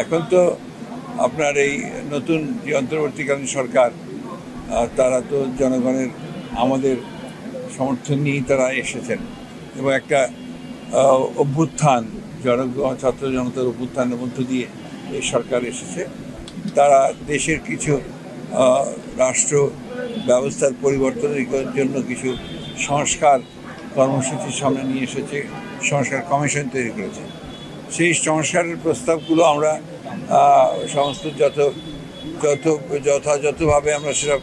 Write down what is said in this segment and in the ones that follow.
এখন তো আপনার এই নতুন যে অন্তর্বর্তীকালীন সরকার তারা তো জনগণের আমাদের সমর্থন নিয়েই তারা এসেছেন। এবং একটা অভ্যুত্থান জনগণ ছাত্র জনতার অভ্যুত্থানের মধ্য দিয়ে এই সরকার এসেছে। তারা দেশের কিছু রাষ্ট্র ব্যবস্থার পরিবর্তনের জন্য কিছু সংস্কার কর্মসূচির সামনে নিয়ে এসেছে, সংস্কার কমিশন তৈরি করেছে। সেই সংস্কারের প্রস্তাবগুলো আমরা সমস্ত যত যত, যথাযথভাবে আমরা সেটা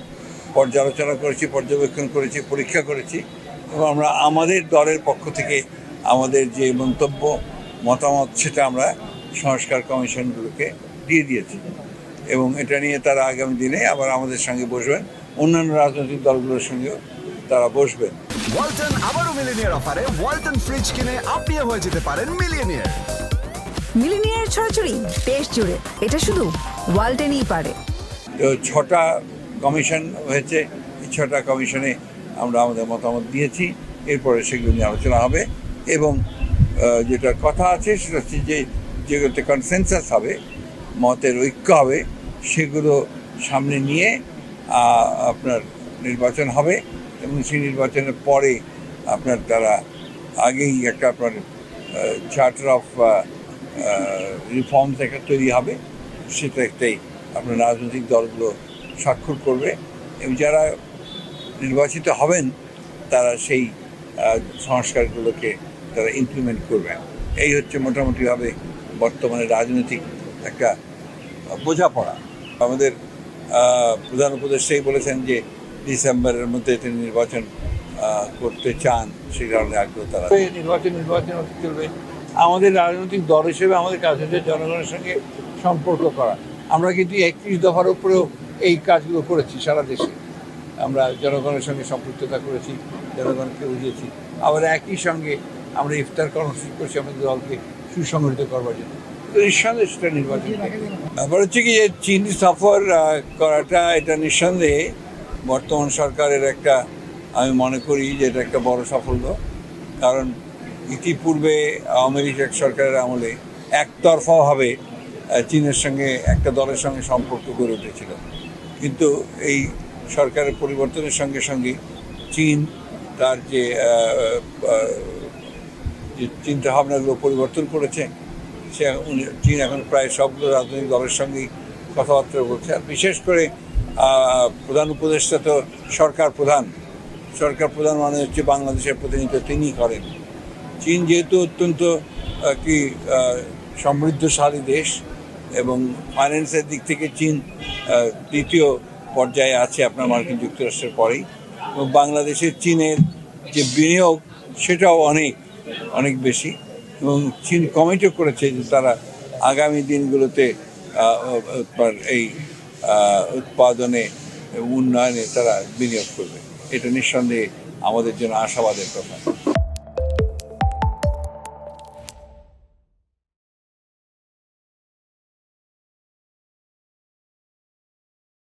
পর্যালোচনা করেছি, পর্যবেক্ষণ করেছি, পরীক্ষা করেছি এবং আমরা আমাদের দলের পক্ষ থেকে আমাদের যে মন্তব্য, মতামত সেটা আমরা সংস্কার কমিশনগুলোকে দিয়ে দিয়েছি এবং এটা নিয়ে তারা আগামী দিনে আবার আমাদের সঙ্গে বসবেন, অন্যান্য রাজনৈতিক দলগুলোর সঙ্গেও তারা বসবেন। ওয়ালটন আবারও মিলিনিয়ার অফারে, ওয়ালটন ফ্রিজ কিনে আপনিও হয়ে যেতে পারেন মিলিয়নিয়ার। মিলিনিয়ার ছড়াছড়ি দেশ জুড়ে। এটা শুধু ওয়ালটেনই পারে। ছটা কমিশন হয়েছে। এই ছটা কমিশনে আমরা আমাদের মতামত দিয়েছি। এরপরে সেগুলো নিয়ে আলোচনা হবে এবং যেটা কথা আছে সেটা হচ্ছে যে, যেগুলোতে কনসেনসাস হবে, মতের ঐক্য হবে, সেগুলো সামনে নিয়ে আপনার নির্বাচন হবে এবং সেই নির্বাচনের পরে আপনার তারা আগেই একটা আপনার চার্টার অফ রিফর্মস একটা তৈরি হবে, সেটা একটাই আপনার রাজনৈতিক দলগুলো স্বাক্ষর করবে। এবং যারা নির্বাচিত হবেন, তারা সেই সংস্কারগুলোকে তারা ইমপ্লিমেন্ট করবেন এই হচ্ছে মোটামুটিভাবে বর্তমানে রাজনৈতিক একটা বোঝাপড়া। আমাদের প্রধান উপদেষ্টাই বলেছেন যে ডিসেম্বরের মধ্যে তিনি নির্বাচন করতে চান, সেই কারণে আগ্রহ তারা নির্বাচন নির্বাচন চলবে। আমাদের রাজনৈতিক দল হিসেবে আমাদের কাজ হচ্ছে জনগণের সঙ্গে সম্পর্ক করা। আমরা কিন্তু একত্রিশ দফার উপরেও এই কাজগুলো করেছি সারা দেশে। আমরা জনগণের সঙ্গে সম্পৃক্ততা করেছি, জনগণকে বুঝিয়েছি। আবার একই সঙ্গে আমরা ইফতার কর্মসূচি করছি আমাদের দলকে সুসংগঠিত করবার জন্য। নিঃসন্দেহে সেটা নির্বাচন ব্যাপার হচ্ছে কি যে চীন সফর করাটা এটা নিঃসন্দেহে বর্তমান সরকারের একটা, আমি মনে করি যে এটা একটা বড় সাফল্য। কারণ ইতিপূর্বে আওয়ামী লীগ সরকারের আমলে একতরফাভাবে চীনের সঙ্গে একটা দলের সঙ্গে সম্পর্ক গড়ে উঠেছিল। কিন্তু এই সরকারের পরিবর্তনের সঙ্গে সঙ্গে চীন তার যে চিন্তাভাবনাগুলো পরিবর্তন করেছে, সে চীন এখন প্রায় সবগুলো রাজনৈতিক দলের সঙ্গেই কথাবার্তা বলছে। আর বিশেষ করে প্রধান উপদেষ্টা তো সরকার প্রধান। সরকার প্রধান মানে হচ্ছে বাংলাদেশের প্রতিনিধিত্ব তিনিই করেন। চীন যেহেতু অত্যন্ত কি সমৃদ্ধশালী দেশ এবং ফাইন্যান্সের দিক থেকে চীন দ্বিতীয় পর্যায়ে আছে আপনার মার্কিন যুক্তরাষ্ট্রের পরেই। এবং বাংলাদেশের চীনের যে বিনিয়োগ, সেটাও অনেক অনেক বেশি। এবং চীন কমিটও করেছে যে তারা আগামী দিনগুলোতে এই উৎপাদনে উন্নয়নে তারা বিনিয়োগ করবে। এটা নিঃসন্দেহে আমাদের জন্য আশাবাদের কথা।